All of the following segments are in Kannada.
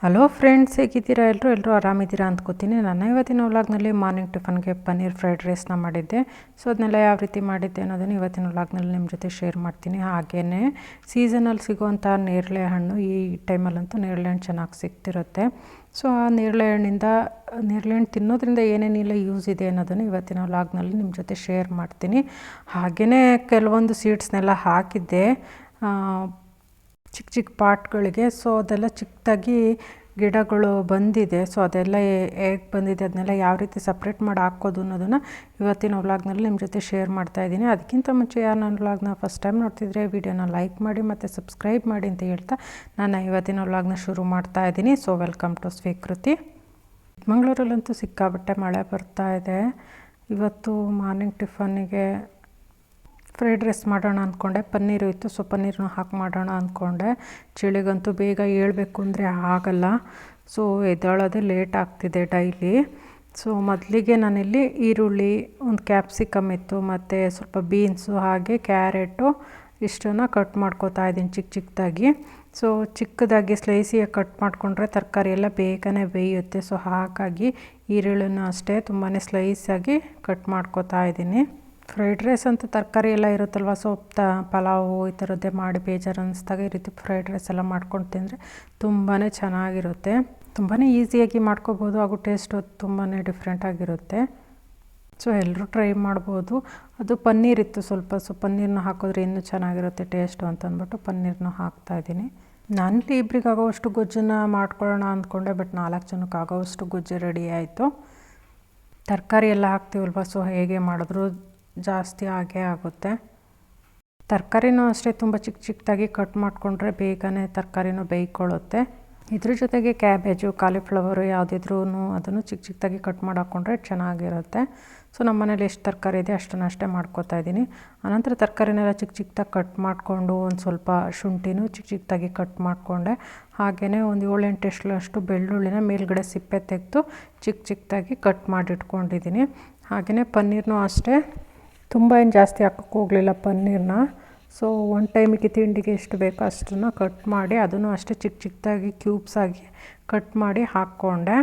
ಹಲೋ ಫ್ರೆಂಡ್ಸ್ ಹೇಗಿದ್ದೀರಾ? ಎಲ್ಲರೂ ಎಲ್ಲರೂ ಆರಾಮಿದ್ದೀರಾ ಅಂದ್ಕೋತೀನಿ. ನಾನು ಇವತ್ತಿನ ವ್ಲಾಗ್ನಲ್ಲಿ ಮಾರ್ನಿಂಗ್ ಟಿಫನ್ಗೆ ಪನ್ನೀರ್ ಫ್ರೈಡ್ ರೈಸ್ನ ಮಾಡಿದ್ದೆ. ಸೊ ಅದನ್ನೆಲ್ಲ ಯಾವ ರೀತಿ ಮಾಡಿದ್ದೆ ಅನ್ನೋದನ್ನು ಇವತ್ತಿನ ವ್ಲಾಗ್ನಲ್ಲಿ ನಿಮ್ಮ ಜೊತೆ ಶೇರ್ ಮಾಡ್ತೀನಿ. ಹಾಗೆಯೇ ಸೀಸನಲ್ಲಿ ಸಿಗುವಂಥ ನೇರಳೆ ಹಣ್ಣು ಈ ಟೈಮಲ್ಲಂತೂ ನೇರಳೆ ಹಣ್ಣು ಚೆನ್ನಾಗಿ ಸಿಗ್ತಿರುತ್ತೆ. ಸೊ ಆ ನೇರಳೆ ಹಣ್ಣಿಂದ, ನೇರಳೆ ಹಣ್ಣು ತಿನ್ನೋದ್ರಿಂದ ಏನೇನಿಲ್ಲ ಯೂಸ್ ಇದೆ ಅನ್ನೋದನ್ನು ಇವತ್ತಿನ ವ್ಲಾಗ್ನಲ್ಲಿ ನಿಮ್ಮ ಜೊತೆ ಶೇರ್ ಮಾಡ್ತೀನಿ. ಹಾಗೆಯೇ ಕೆಲವೊಂದು ಸೀಡ್ಸ್ನೆಲ್ಲ ಹಾಕಿದ್ದೆ. ಚಿಕ್ಕ ಚಿಕ್ಕ ಪಾಟ್ಗಳಿಗೆ. ಸೊ ಅದೆಲ್ಲ ಚಿಕ್ಕದಾಗಿ ಗಿಡಗಳು ಬಂದಿದೆ. ಸೊ ಅದೆಲ್ಲ ಹೇಗೆ ಬಂದಿದೆ, ಅದನ್ನೆಲ್ಲ ಯಾವ ರೀತಿ ಸಪ್ರೇಟ್ ಮಾಡಿ ಹಾಕೋದು ಅನ್ನೋದನ್ನು ಇವತ್ತಿನ ವ್ಲಾಗ್ನಲ್ಲಿ ನಿಮ್ಮ ಜೊತೆ ಶೇರ್ ಮಾಡ್ತಾ ಇದ್ದೀನಿ. ಅದಕ್ಕಿಂತ ಮುಂಚೆ ಯಾರು ನನ್ನ ವ್ಲಾಗ್ನ ಫಸ್ಟ್ ಟೈಮ್ ನೋಡ್ತಿದ್ರೆ ವಿಡಿಯೋನ ಲೈಕ್ ಮಾಡಿ ಮತ್ತು ಸಬ್ಸ್ಕ್ರೈಬ್ ಮಾಡಿ ಅಂತ ಹೇಳ್ತಾ ನಾನು ಇವತ್ತಿನ ವ್ಲಾಗ್ನ ಶುರು ಮಾಡ್ತಾ ಇದ್ದೀನಿ. ಸೊ ವೆಲ್ಕಮ್ ಟು ಸ್ವೀಕೃತಿ ಮಂಗಳೂರಲ್ಲಂತೂ ಸಿಕ್ಕಾಬಟ್ಟೆ ಮಳೆ ಬರ್ತಾ ಇದೆ. ಇವತ್ತು ಮಾರ್ನಿಂಗ್ ಟಿಫನ್ನಿಗೆ ಫ್ರೈಡ್ ರೈಸ್ ಮಾಡೋಣ ಅಂದ್ಕೊಂಡೆ ಪನ್ನೀರು ಇತ್ತು, ಸೊ ಪನ್ನೀರನ್ನು ಹಾಕಿ ಮಾಡೋಣ ಅಂದ್ಕೊಂಡೆ ಚಳಿಗಂತೂ ಬೇಗ ಏಳಬೇಕು ಅಂದರೆ ಆಗಲ್ಲ. ಸೊ ಎದ್ದೇಳೋದೇ ಲೇಟ್ ಆಗ್ತಿದೆ ಡೈಲಿ ಸೊ ಮೊದಲಿಗೆ ನಾನಿಲ್ಲಿ ಈರುಳ್ಳಿ, ಒಂದು ಕ್ಯಾಪ್ಸಿಕಮ್ ಇತ್ತು, ಮತ್ತು ಸ್ವಲ್ಪ ಬೀನ್ಸು ಹಾಗೆ ಕ್ಯಾರೆಟು ಇಷ್ಟನ್ನು ಕಟ್ ಮಾಡ್ಕೋತಾ ಇದ್ದೀನಿ ಚಿಕ್ಕ ಚಿಕ್ಕದಾಗಿ ಸೊ ಚಿಕ್ಕದಾಗಿ ಸ್ಲೈಸಿಯಾಗಿ ಕಟ್ ಮಾಡಿಕೊಂಡ್ರೆ ತರಕಾರಿ ಎಲ್ಲ ಬೇಗನೆ ಬೇಯುತ್ತೆ. ಸೊ ಹಾಗಾಗಿ ಈರುಳ್ಳಿನ ಅಷ್ಟೇ ತುಂಬಾ ಸ್ಲೈಸಾಗಿ ಕಟ್ ಮಾಡ್ಕೋತಾ ಇದ್ದೀನಿ. ಫ್ರೈಡ್ ರೈಸ್ ಅಂತ ತರಕಾರಿ ಎಲ್ಲ ಇರುತ್ತಲ್ವ ಸೊಪ್ಪು ಪಲಾವು ಈ ಥರದ್ದೇ ಮಾಡಿ ಬೇಜಾರು ಅನ್ನಿಸ್ದಾಗ ಈ ರೀತಿ ಫ್ರೈಡ್ ರೈಸ್ ಎಲ್ಲ ಮಾಡ್ಕೊಂಡು ತಿಂದರೆ ತುಂಬಾ ಚೆನ್ನಾಗಿರುತ್ತೆ. ತುಂಬಾ ಈಸಿಯಾಗಿ ಮಾಡ್ಕೋಬೋದು ಹಾಗೂ ಟೇಸ್ಟ್ ತುಂಬಾ ಡಿಫ್ರೆಂಟಾಗಿರುತ್ತೆ ಸೊ, ಎಲ್ಲರೂ ಟ್ರೈ ಮಾಡ್ಬೋದು. ಅದು ಪನ್ನೀರ್ ಇತ್ತು ಸ್ವಲ್ಪ, ಸೊ ಪನ್ನೀರ್ನ ಹಾಕಿದ್ರೆ ಇನ್ನೂ ಚೆನ್ನಾಗಿರುತ್ತೆ ಟೇಸ್ಟು ಅಂತ ಅಂದ್ಬಿಟ್ಟು ಪನ್ನೀರ್ನ ಹಾಕ್ತಾಯಿದ್ದೀನಿ ನಾನು ಇಬ್ರಿಗೆ ಆಗೋವಷ್ಟು ಗೊಜ್ಜನ್ನ ಮಾಡ್ಕೊಳ್ಳೋಣ ಅಂದ್ಕೊಂಡೆ, ಬಟ್ ನಾಲ್ಕು ಜನಕ್ಕೆ ಆಗೋವಷ್ಟು ಗೊಜ್ಜು ರೆಡಿ ಆಯಿತು. ತರಕಾರಿ ಎಲ್ಲ ಹಾಕ್ತೀವಲ್ವ, ಸೊ ಹೇಗೆ ಮಾಡಿದ್ರು ಜಾಸ್ತಿ ಆಗೇ ಆಗುತ್ತೆ. ತರಕಾರಿನೂ ಅಷ್ಟೇ ತುಂಬ ಚಿಕ್ಕ ಚಿಕ್ಕದಾಗಿ ಕಟ್ ಮಾಡಿಕೊಂಡ್ರೆ ಬೇಗನೆ ತರಕಾರಿನೂ ಬೇಯ್ಕೊಳ್ಳುತ್ತೆ. ಇದ್ರ ಜೊತೆಗೆ ಕ್ಯಾಬೇಜು, ಕಾಲಿಫ್ಲವರು ಯಾವುದಿದ್ರೂ ಅದನ್ನು ಚಿಕ್ಕ ಚಿಕ್ಕದಾಗಿ ಕಟ್ ಮಾಡಿ ಚೆನ್ನಾಗಿರುತ್ತೆ. ಸೊ, ನಮ್ಮ ಮನೇಲಿ ಎಷ್ಟು ತರಕಾರಿ ಇದೆ ಅಷ್ಟನ್ನು ಅಷ್ಟೇ ಮಾಡ್ಕೋತಾ ಇದ್ದೀನಿ. ಆನಂತರ ತರಕಾರಿನೆಲ್ಲ ಚಿಕ್ಕ ಚಿಕ್ಕದಾಗಿ ಕಟ್ ಮಾಡಿಕೊಂಡು ಒಂದು ಸ್ವಲ್ಪ ಶುಂಠಿನೂ ಚಿಕ್ಕ ಚಿಕ್ಕದಾಗಿ ಕಟ್ ಮಾಡಿಕೊಂಡೆ. ಹಾಗೆಯೇ ಒಂದು ಏಳೆಂಟು ಎಷ್ಟಷ್ಟು ಬೆಳ್ಳುಳ್ಳಿನ ಮೇಲ್ಗಡೆ ಸಿಪ್ಪೆ ತೆಗೆದು ಚಿಕ್ಕ ಚಿಕ್ಕದಾಗಿ ಕಟ್ ಮಾಡಿಟ್ಕೊಂಡಿದ್ದೀನಿ. ಹಾಗೆಯೇ ಪನ್ನೀರ್ನೂ ಅಷ್ಟೇ ತುಂಬ ಏನು ಜಾಸ್ತಿ ಹಾಕೋಕ್ಕೆ ಹೋಗಲಿಲ್ಲ ಪನ್ನೀರನ್ನ ಸೊ ಒನ್ ಟೈಮಿಗೆ ತಿಂಡಿಗೆ ಎಷ್ಟು ಬೇಕೋ ಅಷ್ಟನ್ನು ಕಟ್ ಮಾಡಿ, ಅದನ್ನು ಅಷ್ಟೇ ಚಿಕ್ಕ ಚಿಕ್ಕದಾಗಿ ಕ್ಯೂಬ್ಸ್ ಆಗಿ ಕಟ್ ಮಾಡಿ ಹಾಕ್ಕೊಂಡೆ.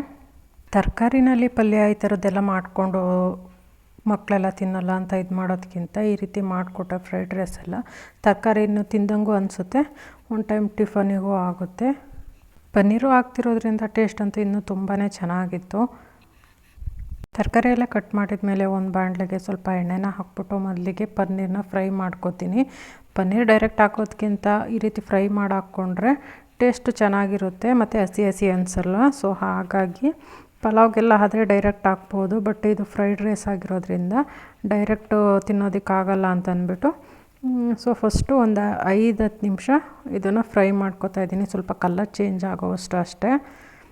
ತರಕಾರಿನಲ್ಲಿ ಪಲ್ಯ ಈ ಥರದ್ದೆಲ್ಲ ಮಾಡಿಕೊಂಡು ಮಕ್ಕಳೆಲ್ಲ ತಿನ್ನಲ್ಲ ಅಂತ ಇದು ಮಾಡೋದಕ್ಕಿಂತ ಈ ರೀತಿ ಮಾಡಿಕೊಟ್ಟ ಫ್ರೈಡ್ ರೈಸ್ ಎಲ್ಲ ತರಕಾರಿನೂ ತಿಂದಂಗೂ ಅನಿಸುತ್ತೆ. ಒನ್ ಟೈಮ್ ಟಿಫನಿಗೂ ಆಗುತ್ತೆ. ಪನ್ನೀರು ಹಾಕ್ತಿರೋದ್ರಿಂದ ಟೇಸ್ಟ್ ಅಂತೂ ಇನ್ನೂ ತುಂಬಾ ಚೆನ್ನಾಗಿತ್ತು. ತರಕಾರಿ ಎಲ್ಲ ಕಟ್ ಮಾಡಿದ ಮೇಲೆ ಒಂದು ಬಾಣಲೆಗೆ ಸ್ವಲ್ಪ ಎಣ್ಣೆನ ಹಾಕ್ಬಿಟ್ಟು ಮೊದಲಿಗೆ ಪನ್ನೀರನ್ನ ಫ್ರೈ ಮಾಡ್ಕೊತೀನಿ. ಪನ್ನೀರ್ ಡೈರೆಕ್ಟ್ ಹಾಕೋದ್ಕಿಂತ ಈ ರೀತಿ ಫ್ರೈ ಮಾಡಿ ಹಾಕ್ಕೊಂಡ್ರೆ ಟೇಸ್ಟ್ ಚೆನ್ನಾಗಿರುತ್ತೆ, ಮತ್ತು ಹಸಿ ಹಸಿ ಅನಿಸಲ್ಲ. ಸೊ ಹಾಗಾಗಿ ಪಲಾವ್ಗೆಲ್ಲ ಆದರೆ ಡೈರೆಕ್ಟ್ ಹಾಕ್ಬೋದು ಬಟ್ ಇದು ಫ್ರೈಡ್ ರೈಸ್ ಆಗಿರೋದ್ರಿಂದ ಡೈರೆಕ್ಟು ತಿನ್ನೋದಕ್ಕಾಗಲ್ಲ ಅಂತ ಅಂದ್ಬಿಟ್ಟು ಸೊ ಫಸ್ಟು ಒಂದು ಐದು ಹತ್ತು ನಿಮಿಷ ಇದನ್ನು ಫ್ರೈ ಮಾಡ್ಕೊತಾ ಇದ್ದೀನಿ. ಸ್ವಲ್ಪ ಕಲರ್ ಚೇಂಜ್ ಆಗೋವಷ್ಟು ಅಷ್ಟೇ.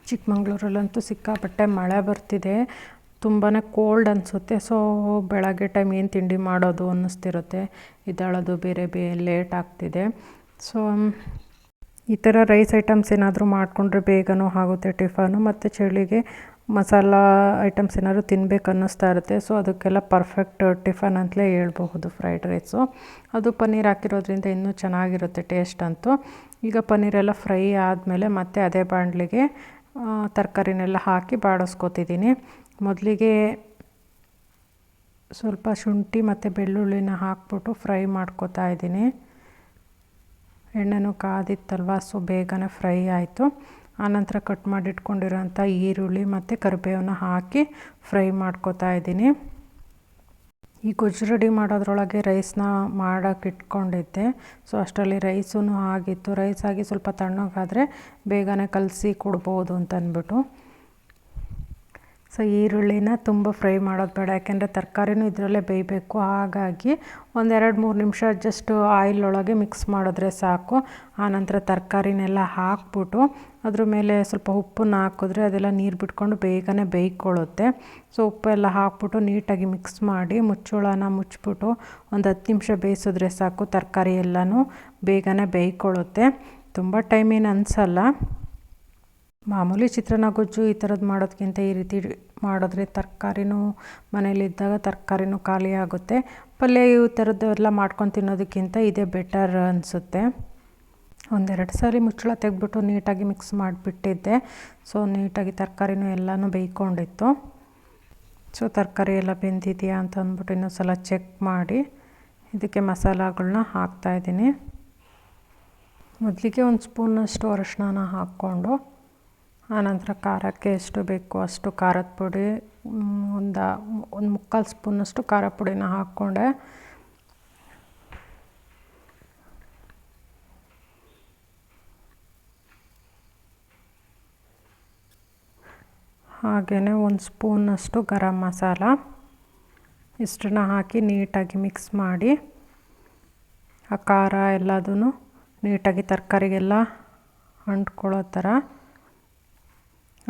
ಚಿಕ್ಕಮಂಗ್ಳೂರಲ್ಲಂತೂ ಸಿಕ್ಕಾಪಟ್ಟೆ ಮಳೆ ಬರ್ತಿದೆ. ತುಂಬಾ ಕೋಲ್ಡ್ ಅನಿಸುತ್ತೆ. ಸೊ ಬೆಳಗ್ಗೆ ಟೈಮ್ ಏನು ತಿಂಡಿ ಮಾಡೋದು ಅನ್ನಿಸ್ತಿರುತ್ತೆ. ಇದ್ದಾಳೋದು ಬೇರೆ ಬೇ ಲೇಟ್ ಆಗ್ತಿದೆ. ಸೊ ಈ ಥರ ರೈಸ್ ಐಟಮ್ಸ್ ಏನಾದರೂ ಮಾಡಿಕೊಂಡ್ರೆ ಬೇಗನೂ ಆಗುತ್ತೆ ಟಿಫನು, ಮತ್ತು ಚಳಿಗೆ ಮಸಾಲ ಐಟಮ್ಸ್ ಏನಾದರೂ ತಿನ್ಬೇಕು ಅನ್ನಿಸ್ತಾ ಇರುತ್ತೆ. ಸೊ ಅದಕ್ಕೆಲ್ಲ ಪರ್ಫೆಕ್ಟ್ ಟಿಫನ್ ಅಂತಲೇ ಹೇಳ್ಬಹುದು ಫ್ರೈಡ್ ರೈಸು ಅದು ಪನ್ನೀರ್ ಹಾಕಿರೋದ್ರಿಂದ ಇನ್ನೂ ಚೆನ್ನಾಗಿರುತ್ತೆ ಟೇಸ್ಟ್ ಅಂತೂ. ಈಗ ಪನ್ನೀರೆಲ್ಲ ಫ್ರೈ ಆದಮೇಲೆ ಮತ್ತೆ ಅದೇ ಬಾಣಲಿಗೆ ತರಕಾರಿನೆಲ್ಲ ಹಾಕಿ ಬಾಡಿಸ್ಕೊತಿದ್ದೀನಿ. ಮೊದಲಿಗೆ ಸ್ವಲ್ಪ ಶುಂಠಿ ಮತ್ತು ಬೆಳ್ಳುಳ್ಳಿನ ಹಾಕ್ಬಿಟ್ಟು ಫ್ರೈ ಮಾಡ್ಕೊತಾ ಇದ್ದೀನಿ. ಎಣ್ಣೆನೂ ಕಾದಿತ್ತಲ್ವ, ಸೊ ಬೇಗನೆ ಫ್ರೈ ಆಯಿತು. ಆನಂತರ ಕಟ್ ಮಾಡಿಟ್ಕೊಂಡಿರೋಂಥ ಈರುಳ್ಳಿ ಮತ್ತು ಕರಿಬೇವನ್ನ ಹಾಕಿ ಫ್ರೈ ಮಾಡ್ಕೋತಾ ಇದ್ದೀನಿ. ಈ ಗೊಜ್ಜು ರೆಡಿ ಮಾಡೋದ್ರೊಳಗೆ ರೈಸ್ನ ಮಾಡೋಕೆ ಇಟ್ಕೊಂಡಿದ್ದೆ. ಸೊ ಅಷ್ಟರಲ್ಲಿ ರೈಸೂ ಆಗಿತ್ತು. ರೈಸ್ ಆಗಿ ಸ್ವಲ್ಪ ತಣ್ಣಗಾದರೆ ಬೇಗನೆ ಕಲಸಿ ಕೊಡ್ಬೋದು ಅಂತ ಅಂದ್ಬಿಟ್ಟು ಸೊ ಈರುಳ್ಳಿನ ತುಂಬ ಫ್ರೈ ಮಾಡೋದು ಬೇಡ. ಯಾಕೆಂದರೆ ತರಕಾರಿನೂ ಇದರಲ್ಲೇ ಬೇಯಬೇಕು. ಹಾಗಾಗಿ ಒಂದೆರಡು ಮೂರು ನಿಮಿಷ ಜಸ್ಟ್ ಆಯಿಲ್ ಒಳಗೆ ಮಿಕ್ಸ್ ಮಾಡಿದ್ರೆ ಸಾಕು. ಆನಂತರ ತರಕಾರಿನೆಲ್ಲ ಹಾಕ್ಬಿಟ್ಟು ಅದ್ರ ಮೇಲೆ ಸ್ವಲ್ಪ ಉಪ್ಪನ್ನು ಹಾಕಿದ್ರೆ ಅದೆಲ್ಲ ನೀರು ಬಿಟ್ಕೊಂಡು ಬೇಗನೆ ಬೇಯ್ಕೊಳ್ಳುತ್ತೆ. ಸೊ, ಉಪ್ಪೆಲ್ಲ ಹಾಕ್ಬಿಟ್ಟು ನೀಟಾಗಿ ಮಿಕ್ಸ್ ಮಾಡಿ ಮುಚ್ಚೋಳನ ಮುಚ್ಚಿಬಿಟ್ಟು ಒಂದು ಹತ್ತು ನಿಮಿಷ ಬೇಯಿಸಿದ್ರೆ ಸಾಕು. ತರಕಾರಿ ಎಲ್ಲನೂ ಬೇಗನೆ ಬೇಯ್ಕೊಳ್ಳುತ್ತೆ. ತುಂಬ ಟೈಮ್ ಏನು ಅನಿಸಲ್ಲ. ಮಾಮೂಲಿ ಚಿತ್ರಾನ್ನ ಗೊಜ್ಜು ಈ ಥರದ್ದು ಮಾಡೋದಕ್ಕಿಂತ ಈ ರೀತಿ ಮಾಡಿದ್ರೆ ತರಕಾರಿನೂ ಮನೇಲಿದ್ದಾಗ ತರಕಾರಿನೂ ಖಾಲಿ ಆಗುತ್ತೆ. ಪಲ್ಯ ಈ ಥರದ್ದೆಲ್ಲ ಮಾಡ್ಕೊಂಡು ತಿನ್ನೋದಕ್ಕಿಂತ ಇದೇ ಬೆಟರ್ ಅನಿಸುತ್ತೆ. ಒಂದೆರಡು ಸಾರಿ ಮುಚ್ಚಳ ತೆಗೆದ್ಬಿಟ್ಟು ನೀಟಾಗಿ ಮಿಕ್ಸ್ ಮಾಡಿಬಿಟ್ಟಿದ್ದೆ. ಸೊ, ನೀಟಾಗಿ ತರಕಾರಿನೂ ಎಲ್ಲನೂ ಬೇಯ್ಕೊಂಡಿತ್ತು. ಸೊ, ತರಕಾರಿ ಎಲ್ಲ ಬೆಂದಿದೆಯಾ ಅಂತ ಅಂದ್ಬಿಟ್ಟು ಇನ್ನೊಂದು ಸಲ ಚೆಕ್ ಮಾಡಿ. ಇದಕ್ಕೆ ಮಸಾಲಗಳನ್ನ ಹಾಕ್ತಾಯಿದ್ದೀನಿ ಮೊದಲಿಗೆ ಒಂದು ಸ್ಪೂನಷ್ಟು ಅರಶಿನ ಹಾಕ್ಕೊಂಡು ಆನಂತರ ಖಾರಕ್ಕೆ ಎಷ್ಟು ಬೇಕು ಅಷ್ಟು ಖಾರದ ಪುಡಿ ಒಂದು ಒಂದು ಮುಕ್ಕಾಲು ಸ್ಪೂನಷ್ಟು ಖಾರ ಪುಡಿನ ಹಾಕ್ಕೊಂಡೆ. ಹಾಗೆಯೇ ಒಂದು ಸ್ಪೂನಷ್ಟು ಗರಂ ಮಸಾಲ. ಇಷ್ಟನ್ನ ಹಾಕಿ ನೀಟಾಗಿ ಮಿಕ್ಸ್ ಮಾಡಿ, ಆ ಖಾರ ಎಲ್ಲದೂ ನೀಟಾಗಿ ತರಕಾರಿಗೆಲ್ಲ ಅಂಟ್ಕೊಳ್ಳೋ ಥರ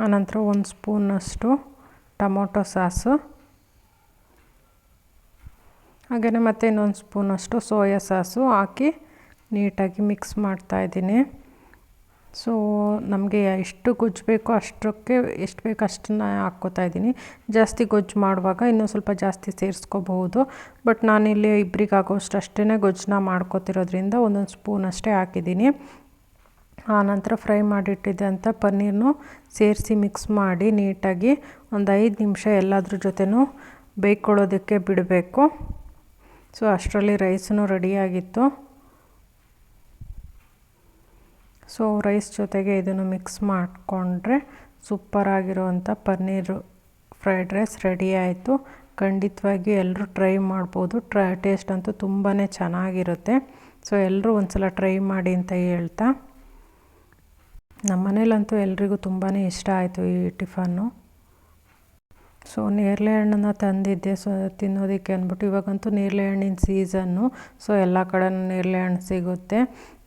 ಆನಂತರ ಒಂದು ಸ್ಪೂನಷ್ಟು ಟೊಮೊಟೊ ಸಾಸು. ಹಾಗೆಯೇ ಮತ್ತೆ ಇನ್ನೊಂದು ಸ್ಪೂನಷ್ಟು ಸೋಯಾ ಸಾಸು ಹಾಕಿ ನೀಟಾಗಿ ಮಿಕ್ಸ್ ಮಾಡ್ತಾಯಿದ್ದೀನಿ ಸೊ ನಮಗೆ ಎಷ್ಟು ಗೊಜ್ಜು ಬೇಕೋ ಅಷ್ಟಕ್ಕೆ ಎಷ್ಟು ಬೇಕೋ ಅಷ್ಟನ್ನು ಹಾಕ್ಕೋತಾ ಇದ್ದೀನಿ. ಜಾಸ್ತಿ ಗೊಜ್ಜು ಮಾಡುವಾಗ ಇನ್ನೂ ಸ್ವಲ್ಪ ಜಾಸ್ತಿ ಸೇರಿಸ್ಕೋಬಹುದು. ಬಟ್ ನಾನಿಲ್ಲಿ ಇಬ್ಬರಿಗಾಗೋಷ್ಟು ಅಷ್ಟೇ ಗೊಜ್ಜನ್ನ ಮಾಡ್ಕೋತಿರೋದ್ರಿಂದ ಒಂದೊಂದು ಸ್ಪೂನ್ ಅಷ್ಟೇ ಹಾಕಿದ್ದೀನಿ. ಆನಂತರ ಫ್ರೈ ಮಾಡಿಟ್ಟಿದ್ದಂಥ ಪನ್ನೀರನ್ನು ಸೇರಿಸಿ ಮಿಕ್ಸ್ ಮಾಡಿ ನೀಟಾಗಿ ಒಂದು ಐದು ನಿಮಿಷ ಎಲ್ಲದ್ರ ಜೊತೆನೂ ಬೇಯ್ಕೊಳ್ಳೋದಕ್ಕೆ ಬಿಡಬೇಕು. ಸೊ, ಅಷ್ಟರಲ್ಲಿ ರೈಸೂ ರೆಡಿಯಾಗಿತ್ತು. ಸೊ, ರೈಸ್ ಜೊತೆಗೆ ಇದನ್ನು ಮಿಕ್ಸ್ ಮಾಡಿಕೊಂಡ್ರೆ ಸೂಪರಾಗಿರುವಂಥ ಪನ್ನೀರು ಫ್ರೈಡ್ ರೈಸ್ ರೆಡಿ ಆಯಿತು ಖಂಡಿತವಾಗಿ ಎಲ್ಲರೂ ಟ್ರೈ ಮಾಡ್ಬೋದು. ಟ್ರೈ, ಟೇಸ್ಟ್ ಅಂತೂ ತುಂಬಾ ಚೆನ್ನಾಗಿರುತ್ತೆ. ಸೊ, ಎಲ್ಲರೂ ಒಂದು ಸಲ ಟ್ರೈ ಮಾಡಿ ಅಂತ ಹೇಳ್ತಾ. ನಮ್ಮ ಮನೇಲಂತೂ ಎಲ್ರಿಗೂ ತುಂಬಾ ಇಷ್ಟ ಆಯಿತು ಈ ಟಿಫನ್ನು. ಸೊ, ನೇರಳೆ ಹಣ್ಣನ್ನು ತಂದಿದ್ದೆ. ಸೊ, ತಿನ್ನೋದಕ್ಕೆ ಅಂದ್ಬಿಟ್ಟು ಇವಾಗಂತೂ ನೇರಳೆ ಹಣ್ಣಿನ ಸೀಸನ್ನು. ಸೊ, ಎಲ್ಲ ಕಡೆ ನೇರಳೆ ಹಣ್ಣು ಸಿಗುತ್ತೆ.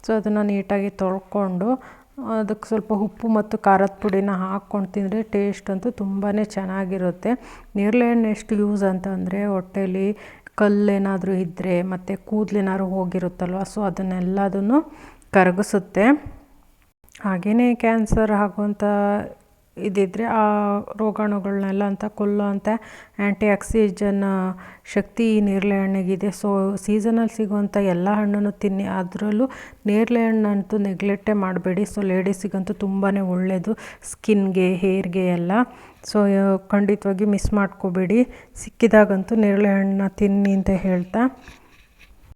ಸೊ, ಅದನ್ನು ನೀಟಾಗಿ ತೊಳ್ಕೊಂಡು ಅದಕ್ಕೆ ಸ್ವಲ್ಪ ಉಪ್ಪು ಮತ್ತು ಖಾರದ ಪುಡಿನ ಹಾಕ್ಕೊಂಡು ತಿಂದರೆ ಟೇಸ್ಟ್ ಅಂತೂ ತುಂಬಾ ಚೆನ್ನಾಗಿರುತ್ತೆ. ನೇರಳೆ ಹಣ್ಣು ಎಷ್ಟು ಯೂಸ್ ಅಂತಂದರೆ ಹೊಟ್ಟೆಲಿ ಕಲ್ಲೇನಾದರೂ ಇದ್ದರೆ ಮತ್ತು ಕೂದಲೇನಾದ್ರು ಹೋಗಿರುತ್ತಲ್ವ, ಸೊ ಅದನ್ನೆಲ್ಲದನ್ನು ಕರಗಿಸುತ್ತೆ. ಹಾಗೆಯೇ ಕ್ಯಾನ್ಸರ್ ಆಗುವಂಥ ಇದಿದ್ದರೆ ಆ ರೋಗಾಣುಗಳನ್ನೆಲ್ಲ ಅಂತ ಕೊಲ್ಲುವಂಥ ಆ್ಯಂಟಿ ಆಕ್ಸಿಜನ್ ಶಕ್ತಿ ಈ ನೇರಳೆ ಹಣ್ಣಿಗಿದೆ ಸೊ ಸೀಸನಲ್ಲಿ ಸಿಗುವಂಥ ಎಲ್ಲ ಹಣ್ಣನ್ನು ತಿನ್ನಿ. ಅದರಲ್ಲೂ ನೇರಳೆ ಹಣ್ಣಂತೂ ನೆಗ್ಲೆಕ್ಟೇ ಮಾಡಬೇಡಿ. ಸೊ ಲೇಡೀಸಿಗಂತೂ ತುಂಬಾ ಒಳ್ಳೆಯದು ಸ್ಕಿನ್ಗೆ, ಹೇರ್ಗೆ ಎಲ್ಲ. ಸೊ ಖಂಡಿತವಾಗಿ ಮಿಸ್ ಮಾಡ್ಕೋಬೇಡಿ. ಸಿಕ್ಕಿದಾಗಂತೂ ನೇರಳೆ ಹಣ್ಣನ್ನ ತಿನ್ನಿ ಅಂತ ಹೇಳ್ತಾ.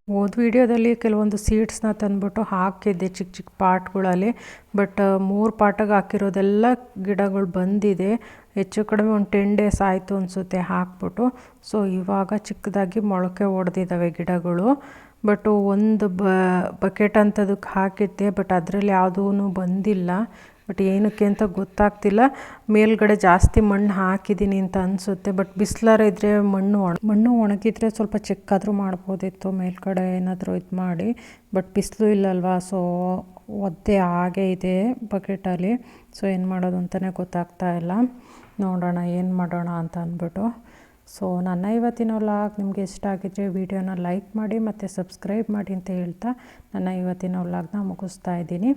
ಹೋದ ವೀಡಿಯೋದಲ್ಲಿ ಕೆಲವೊಂದು ಸೀಡ್ಸ್ನ ತಂದುಬಿಟ್ಟು ಹಾಕಿದ್ದೆ ಚಿಕ್ಕ ಚಿಕ್ಕ ಪಾಟ್ಗಳಲ್ಲಿ. ಬಟ್ ಮೂರು ಪಾಟಾಗಿ ಹಾಕಿರೋದೆಲ್ಲ ಗಿಡಗಳು ಬಂದಿದೆ. ಹೆಚ್ಚು ಕಡಿಮೆ ಒಂದು ಟೆನ್ ಡೇಸ್ ಆಯಿತು ಅನಿಸುತ್ತೆ ಹಾಕ್ಬಿಟ್ಟು. ಸೊ ಇವಾಗ ಚಿಕ್ಕದಾಗಿ ಮೊಳಕೆ ಒಡೆದಿದ್ದಾವೆ ಗಿಡಗಳು. ಬಟ್ ಒಂದು ಬಕೆಟ್ ಅಂತದಕ್ಕೆ ಹಾಕಿದ್ದೆ. ಬಟ್ ಅದರಲ್ಲಿ ಯಾವುದೂ ಬಂದಿಲ್ಲ. ಬಟ್ ಏನಕ್ಕೆ ಅಂತ ಗೊತ್ತಾಗ್ತಿಲ್ಲ. ಮೇಲ್ಗಡೆ ಜಾಸ್ತಿ ಮಣ್ಣು ಹಾಕಿದ್ದೀನಿ ಅಂತ ಅನಿಸುತ್ತೆ. ಬಟ್ ಬಿಸಿಲಾರ ಇದ್ದರೆ ಮಣ್ಣು ಒಣ, ಮಣ್ಣು ಒಣಗಿದ್ರೆ ಸ್ವಲ್ಪ ಚೆಕ್ಕಾದರೂ ಮಾಡ್ಬೋದಿತ್ತು. ಮೇಲ್ಗಡೆ ಏನಾದರೂ ಇದು ಮಾಡಿ. ಬಟ್ ಬಿಸಿಲು ಇಲ್ಲಲ್ವಾ? ಸೊ, ಒದ್ದೆ ಹಾಗೆ ಇದೆ ಬಕೆಟಲ್ಲಿ. ಸೊ, ಏನು ಮಾಡೋದು ಅಂತಲೇ ಗೊತ್ತಾಗ್ತಾ ಇಲ್ಲ. ನೋಡೋಣ, ಏನು ಮಾಡೋಣ ಅಂತ ಅಂದ್ಬಿಟ್ಟು. ಸೊ, ನನ್ನ ಇವತ್ತಿನ ವ್ಲಾಗ್ ನಿಮಗೆ ಇಷ್ಟ ಆಗಿದ್ರೆ ವಿಡಿಯೋನ ಲೈಕ್ ಮಾಡಿ ಮತ್ತು ಸಬ್ಸ್ಕ್ರೈಬ್ ಮಾಡಿ ಅಂತ ಹೇಳ್ತಾ ನನ್ನ ಇವತ್ತಿನ ವ್ಲಾಗ್ನ ಮುಗಿಸ್ತಾ ಇದ್ದೀನಿ.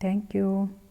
Thank you.